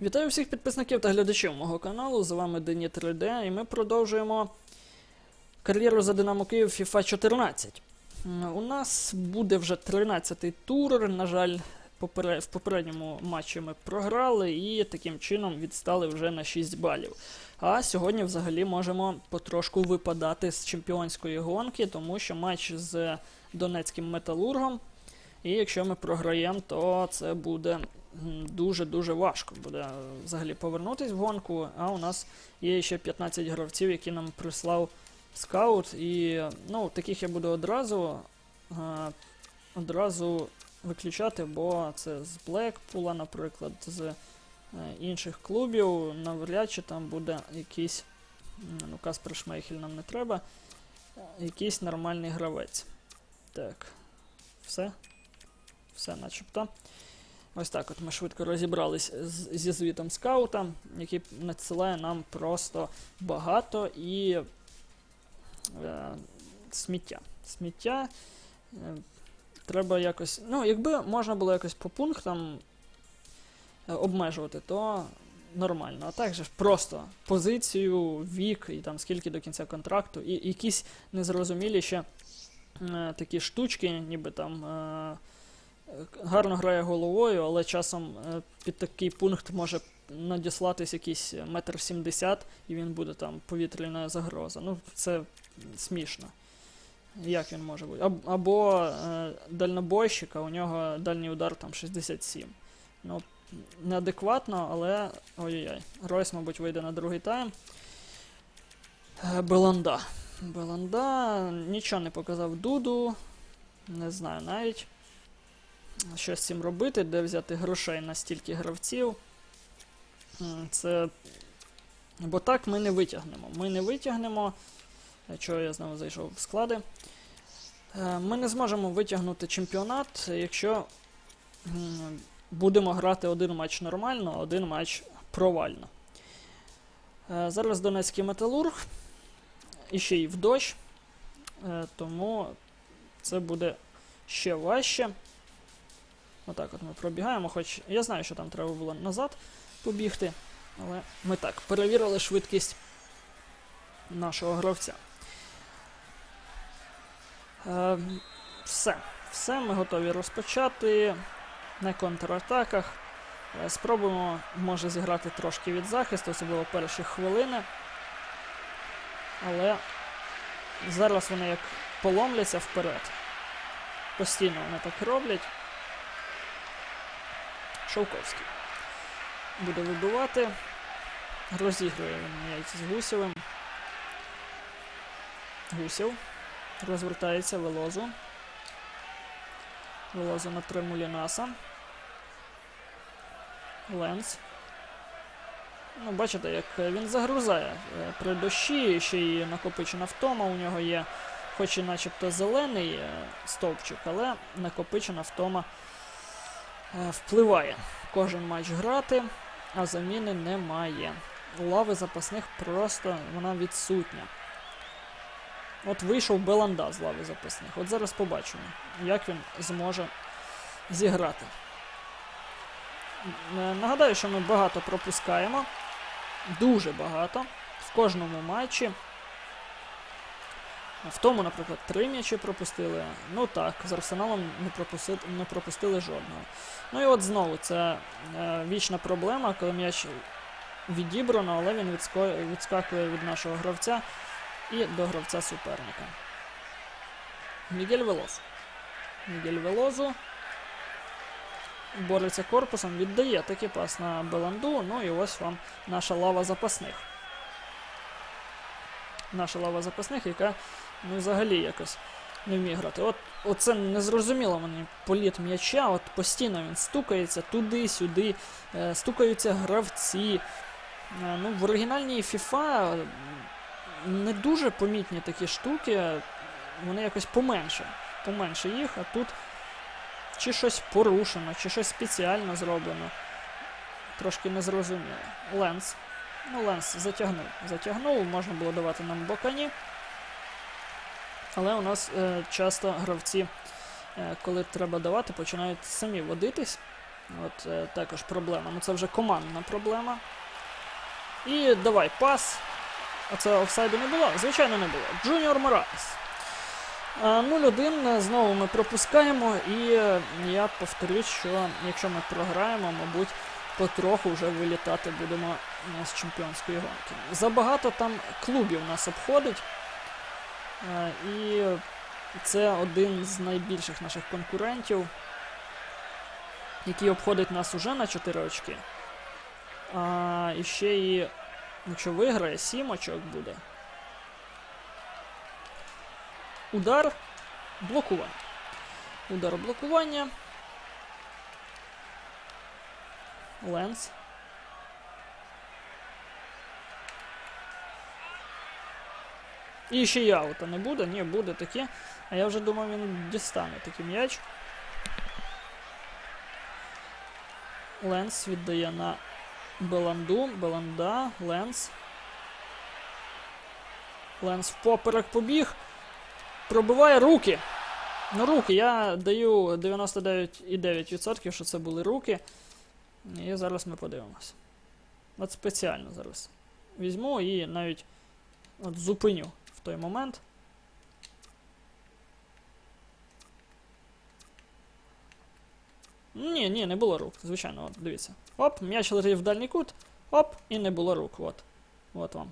Вітаю всіх підписників та глядачів мого каналу. З вами Дені 3D, і ми продовжуємо кар'єру за Динамо Київ FIFA 14. У нас буде вже 13-й тур. На жаль, в попередньому матчі ми програли і таким чином відстали вже на 6 балів. А сьогодні взагалі можемо потрошку випадати з чемпіонської гонки, тому що матч з Донецьким металургом. І якщо ми програємо, то це буде дуже-дуже важко буде е, взагалі повернутись в гонку. А у нас є ще 15 гравців, які нам прислав скаут. І ну, таких я буду одразу, е, одразу виключати, бо це з Блекпула, наприклад, з е, інших клубів. Навряд чи там буде якийсь. Ну, Каспер Шмейхель нам не треба. Якийсь нормальний гравець. Так. Все. Все начебто. Ось так от ми швидко розібрались зі звітом скаута, який надсилає нам просто багато і е, сміття. Сміття е, треба якось. Ну, якби можна було якось по пунктам е, обмежувати, то нормально. А так же просто позицію, вік і там скільки до кінця контракту, і якісь незрозумілі ще е, такі штучки, ніби там. Е, гарно грає головою, але часом е, під такий пункт може надіслатись якийсь метр сімдесят, і він буде там повітряна загроза. Ну, це смішно. Як він може бути? Аб- або е, дальнобойщика, у нього дальній удар там 67. Ну, неадекватно, але. Ой-ой-ой. Ройс, мабуть, вийде на другий тайм. Е, Беланда. Беланда нічого не показав Дуду. Не знаю навіть що з цим робити, де взяти грошей на стільки гравців. Це. Бо так ми не витягнемо. Ми не витягнемо. Чого я знову зайшов в склади. Е, Ми не зможемо витягнути чемпіонат, якщо будемо грати один матч нормально, один матч провально. Е, Зараз Донецький металург. І ще й в дощ. Е, Тому це буде ще важче. Отак от ми пробігаємо, хоч я знаю, що там треба було назад побігти, але ми так перевірили швидкість нашого гравця. Е, все. Все, ми готові розпочати на контратаках. Е, спробуємо, може, зіграти трошки від захисту, особливо перші хвилини. Але зараз вони як поломляться вперед. Постійно вони так роблять. Шовковський. Буде вибивати. Розігрує він м'яч з Гусєвим. Гусєв. Розвертається Велозу. Велозу на триму Лінаса. Ленс. Ну, бачите, як він загрузає е, при дощі, ще й накопичена втома. У нього є, хоч і начебто зелений е, стовпчик, але накопичена втома впливає кожен матч грати, а заміни немає. Лави запасних просто вона відсутня. От вийшов Беланда з лави запасних. От зараз побачимо, як він зможе зіграти. Е, Нагадаю, що ми багато пропускаємо. Дуже багато. В кожному матчі. В тому, наприклад, три м'ячі пропустили. Ну так, з Арсеналом не пропустили, не пропустили жодного. Ну і от знову це е, вічна проблема, коли м'яч відібрано, але він відско- відскакує від нашого гравця і до гравця суперника. Мігель Велос. Мігель Велозу бореться корпусом, віддає такий пас на Беланду. Ну і ось вам наша лава запасних. Наша лава запасних, яка ну, взагалі якось не вміє грати. От оце незрозуміло мені політ м'яча, от постійно він стукається туди-сюди, е, стукаються гравці. Е, ну, в оригінальній FIFA не дуже помітні такі штуки, вони якось поменше. Поменше їх, а тут чи щось порушено, чи щось спеціально зроблено. Трошки незрозуміло. Ленс. Ну, Ленс затягнув. Затягнув, можна було давати нам бокані. Але у нас е, часто гравці, е, коли треба давати, починають самі водитись. От е, також проблема. Ну це вже командна проблема. І давай пас. А це офсайду не було? Звичайно, не було. Джуніор Моралес. Е, 0-1 знову ми пропускаємо, і е, я повторюсь, що якщо ми програємо, мабуть, потроху вже вилітати будемо з чемпіонської гонки. Забагато там клубів нас обходить. Е, І це один з найбільших наших конкурентів, який обходить нас уже на 4 очки. А, і ще і, якщо виграє, 7 очок буде. Удар, блокування. Удар блокування. Ленс. І ще й аута не буде, ні, буде таке. А я вже думав, він дістане такий м'яч. Ленс віддає на Беланду. Беланда, Ленс. Ленс впоперек побіг. Пробиває руки. Ну, руки. Я даю 99,9%, що це були руки. І зараз ми подивимося. От спеціально зараз візьму і навіть от зупиню в той момент. Ні, ні, не було рук. Звичайно, от, дивіться. Оп, м'яч летів в дальній кут. Оп, і не було рук. От. От вам.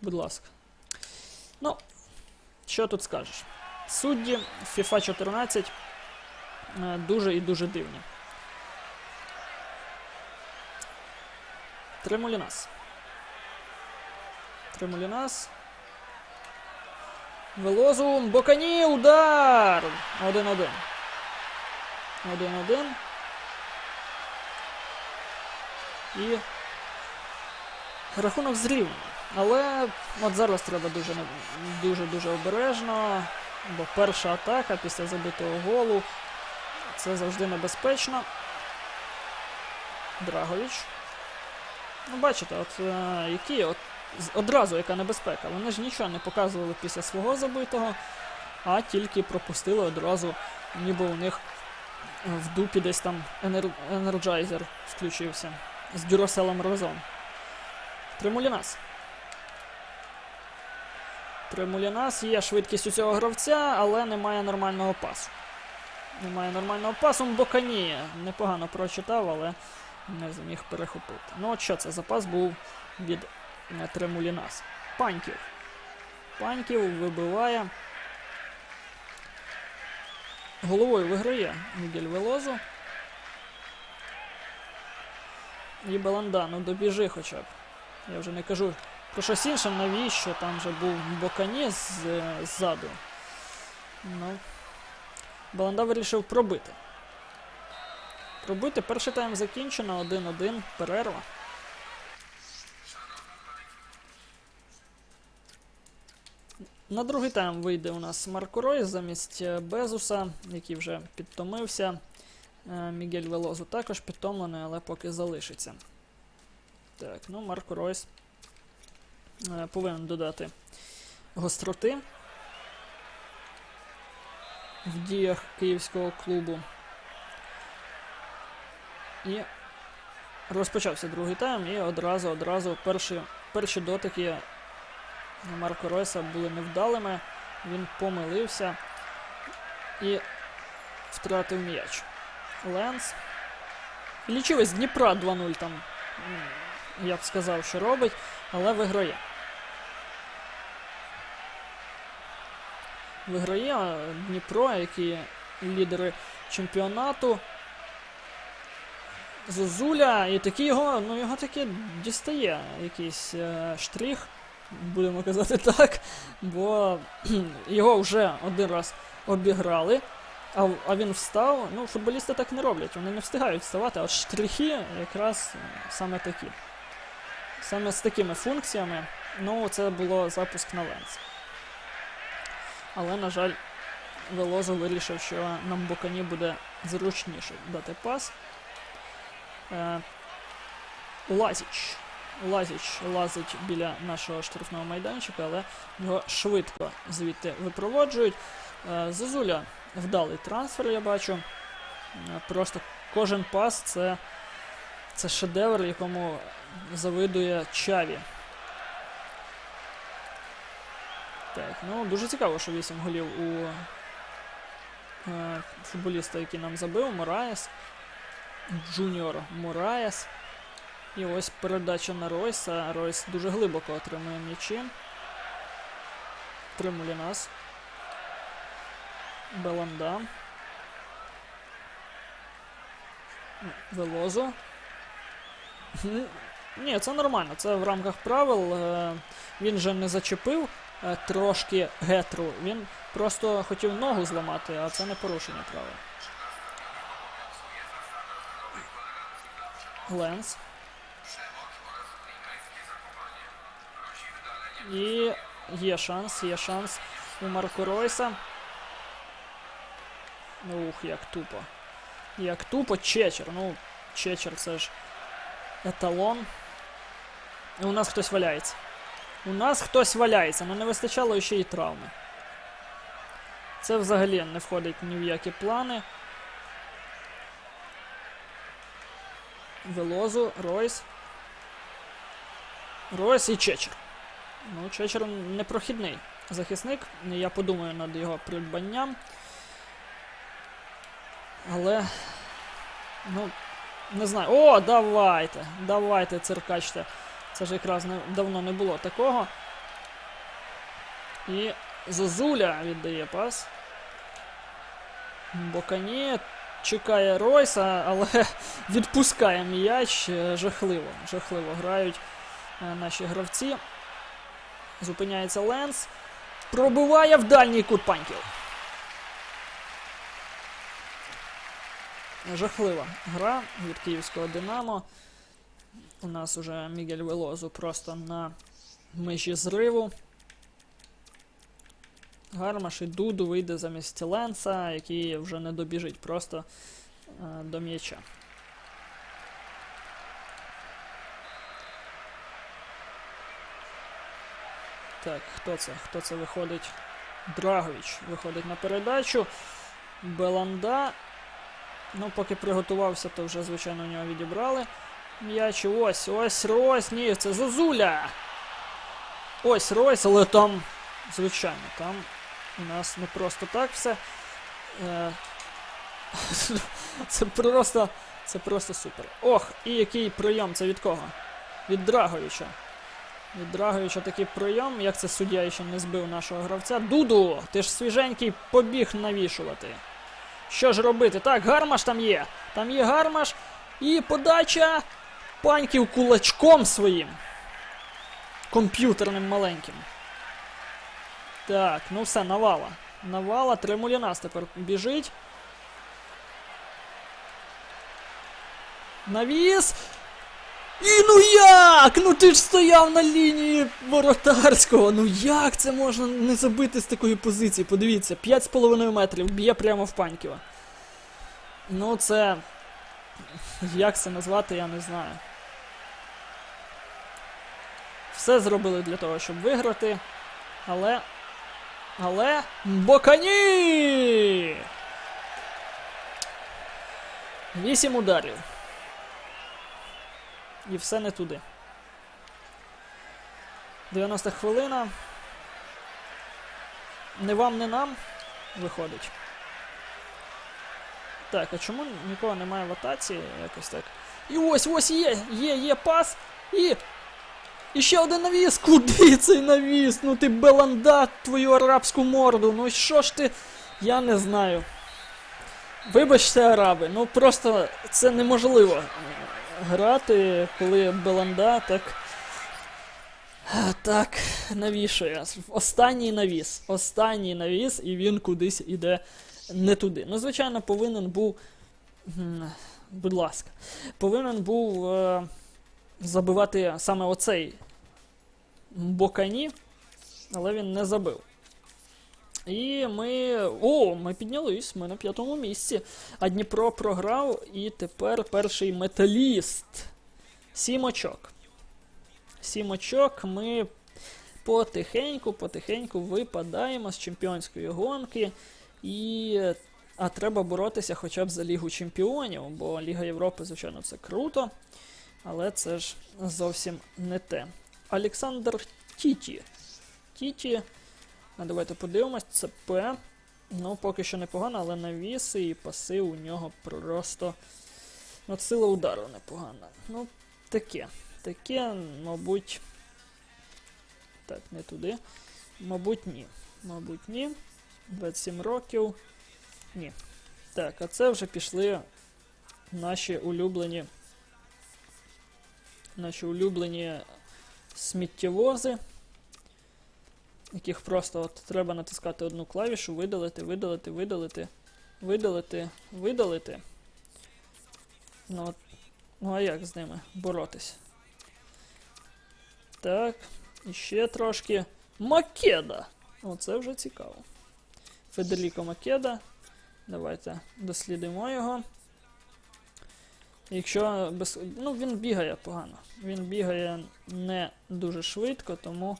Будь ласка. Ну, що тут скажеш? Судді FIFA 14 е, дуже і дуже дивні. Тремулінас. Тремулінас. Велозу. Бокані. Удар! 1-1. 1-1. І рахунок зрівняний. Але от зараз треба дуже дуже дуже обережно, бо перша атака після забитого голу це завжди небезпечно. Драгович. Ну, бачите, от е, які от одразу яка небезпека. Вони ж нічого не показували після свого забитого, а тільки пропустили одразу, ніби у них в дупі десь там енер... енерджайзер включився з Дюроселом разом. Тримулінас. Тримулінас є швидкість у цього гравця, але немає нормального пасу. Немає нормального пасу. Бокані непогано прочитав, але не зміг перехопити. Ну от що це? Запас був від е, Тремулінас. Паньків. Паньків вибиває. Головою виграє Мігель Велозу. І Баланда, ну добіжи хоча б. Я вже не кажу про щось інше, навіщо там вже був Бокані е, ззаду. Ну. Баланда вирішив пробити. Пробити. Перший тайм закінчено, 1-1, перерва. На другий тайм вийде у нас Марко Ройс замість е, Безуса, який вже підтомився. Е, Мігель Велозу також підтомлений, але поки залишиться. Так, ну Марко Ройс е, повинен додати гостроти в діях київського клубу. І розпочався другий тайм, і одразу, одразу перші, перші дотики Марко Ройса були невдалими. Він помилився і втратив м'яч. Ленс. Лічивець Дніпра 2-0 там, я б сказав, що робить, але виграє. Виграє Дніпро, які лідери чемпіонату. Зозуля, і такий його, ну його таки дістає якийсь е, штрих, будемо казати так, бо його вже один раз обіграли, а, а він встав. Ну, футболісти так не роблять, вони не встигають вставати, а штрихи якраз саме такі. Саме з такими функціями, ну, це було запуск на ленс. Але, на жаль, Велозо вирішив, що нам Бокані буде зручніше дати пас. Е, Лазіч. Лазіч лазить біля нашого штрафного майданчика, але його швидко звідти випроводжують. Е, Зозуля вдалий трансфер, я бачу. Е, Просто кожен пас це, це шедевр, якому завидує Чаві. Так, ну дуже цікаво, що 8 голів у е, футболіста, який нам забив, Мораєс. Джуніор Мораєс. І ось передача на Ройса. Ройс дуже глибоко отримує м'ячі. Тримулі нас. Беланда. Велозо. Ні, це нормально, це в рамках правил. Е, Він же не зачепив е, трошки гетру. Він просто хотів ногу зламати, а це не порушення правил. Ленс. І є шанс, є шанс у Марко Ройса. Ух, як тупо. Як тупо Чечер. Ну, Чечер це ж еталон. І у нас хтось валяється. У нас хтось валяється, але не вистачало ще й травми. Це взагалі не входить ні в які плани. Велозу, Ройс. Ройс і Чечер. Ну, Чечер непрохідний захисник. Я подумаю над його придбанням. Але. Ну, не знаю. О, давайте! Давайте, циркачте. Це ж якраз не, давно не було такого. І Зозуля віддає пас. Бокані чекає Ройса, але відпускає м'яч. Е, Жахливо. Жахливо грають е, наші гравці. Зупиняється Ленс. Пробиває в дальній кут паньків. Жахлива гра від київського Динамо. У нас уже Мігель Велозу просто на межі зриву. Гармаш і Дуду вийде замість Ленса, який вже не добіжить просто е, до м'яча. Так, хто це? Хто це виходить? Драгович виходить на передачу. Беланда. Ну, поки приготувався, то вже, звичайно, у нього відібрали. М'яч. Ось, ось Ройс. Ні, це Зозуля. Ось Ройс, але там, звичайно, там у нас не просто так все. Е, Це просто. Це просто супер. Ох, і який прийом це від кого? Від Драговича. Від Драговича такий прийом, як це суддя ще не збив нашого гравця. Дуду, ти ж свіженький побіг навішувати. Що ж робити? Так, гармаш там є. Там є гармаш. І подача паньків кулачком своїм. Комп'ютерним маленьким. Так, ну все, навала. Навала, Тремулінас тепер біжить. Навіс. І ну як? Ну ти ж стояв на лінії воротарського. Ну як це можна не забити з такої позиції? Подивіться, 5,5 метрів б'є прямо в Паньківа. Ну це. Як це назвати, я не знаю. Все зробили для того, щоб виграти. Але. Але. Бокані! Вісім ударів. І все не туди. 90 хвилина. Не вам, не нам виходить. Так, а чому нікого немає в атаці? Якось так. І ось ось є! Є, є пас! І. І ще один навіс! Куди цей навіс? Ну ти беланда, твою арабську морду. Ну що ж ти. Я не знаю. Вибачте, араби, ну просто це неможливо грати, коли Беланда так. Так, навішує. Останній навіс. Останній навіс, і він кудись іде не туди. Ну, звичайно, повинен був. Будь ласка, повинен був е, забивати саме оцей Бокані, але він не забив. І ми. О, ми піднялись, ми на п'ятому місці. А Дніпро програв, і тепер перший металіст. Сім очок. Сім очок. Ми потихеньку, потихеньку випадаємо з чемпіонської гонки. І А треба боротися хоча б за Лігу Чемпіонів, бо Ліга Європи, звичайно, це круто, але це ж зовсім не те. Олександр Тіті. Тіті. Давайте подивимось, це П. Ну, поки що непогано, але навіси і паси у нього просто. От сила удару непогана. Ну, таке. Таке, мабуть. Так, не туди. Мабуть, ні. Мабуть, ні. 27 років. Ні. Так, а це вже пішли наші улюблені. Наші улюблені сміттєвози, яких просто от треба натискати одну клавішу, видалити, видалити, видалити, видалити, видалити. Ну, от, ну а як з ними боротись? Так, і ще трошки. Македа! Оце вже цікаво. Федеріко Македа. Давайте дослідимо його. Якщо без. Ну, він бігає погано. Він бігає не дуже швидко, тому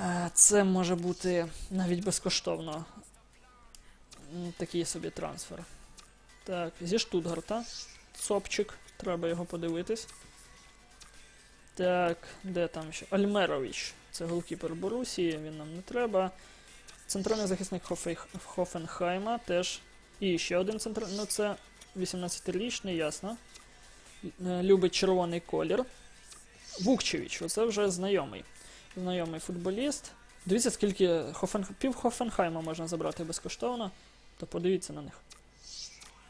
е, це може бути навіть безкоштовно. Такий собі трансфер. Так, зі Штутгарта. Цопчик, треба його подивитись. Так, де там ще? Альмерович. Це голкіпер Борусії, він нам не треба. Центральний захисник Хофенхайма теж. І ще один центральний. Ну, це 18-річний, ясно. Е, Любить червоний колір. Вукчевич, оце вже знайомий. Знайомий футболіст. Дивіться, скільки Хофен... пів Хофенхайма можна забрати безкоштовно. То подивіться на них.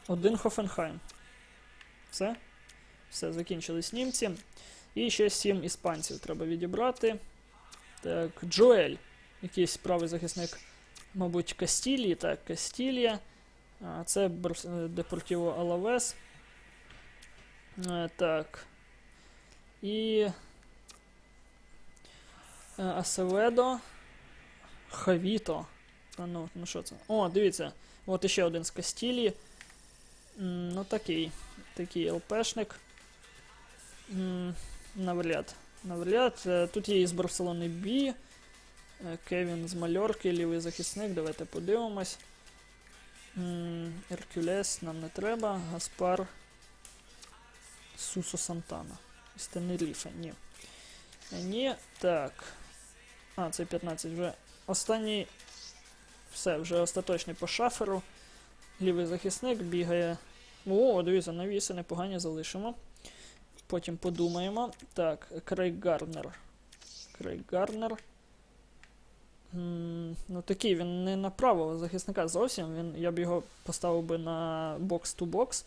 Один Хофенхайм. Все? Все, закінчились німці. І ще сім іспанців треба відібрати. Так, Джоель. Якийсь правий захисник, мабуть, Кастілії. Так, Кастілія. А, Це е, Депортіво Алавес. Е, Так. І. е, Асеведо. Хавіто. А ну, ну що це? О, дивіться. От іще один з Кастілії. Ну такий. Такий ЛПшник. Навряд. Навряд. Тут є із Барселони Бі. Кевін з Мальорки, лівий захисник. Давайте подивимось. Еркюлес нам не треба. Гаспар. Сусо Сантана. Із Тенеріфе. Ні. Е, Ні. Так. А, це 15 вже. Останній. Все, вже остаточний по шаферу. Лівий захисник бігає. О, дивіться, навіси непогані залишимо. Потім подумаємо. Так, Крейг Гарнер. Крейг Гарнер. Ну такий він не на правого захисника зовсім. Він, я б його поставив би на бокс-ту-бокс,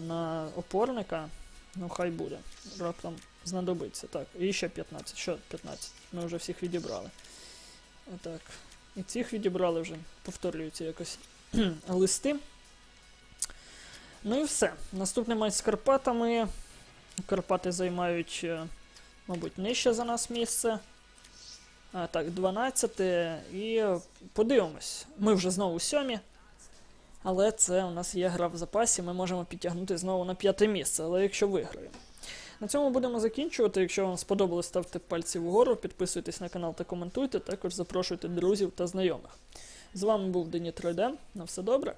на опорника. Ну, хай буде. Раптом знадобиться. Так, і ще 15. Що 15? Ми вже всіх відібрали. Отак. І цих відібрали вже. Повторюються якось листи. Ну і все. Наступний матч з Карпатами. Карпати займають, е, мабуть, нижче за нас місце. Так, 12. І подивимось. Ми вже знову сьомі. Але це у нас є гра в запасі, ми можемо підтягнути знову на п'яте місце, але якщо виграємо. На цьому будемо закінчувати. Якщо вам сподобалось, ставте пальці вгору, підписуйтесь на канал та коментуйте. Також запрошуйте друзів та знайомих. З вами був Дені 3D. На все добре.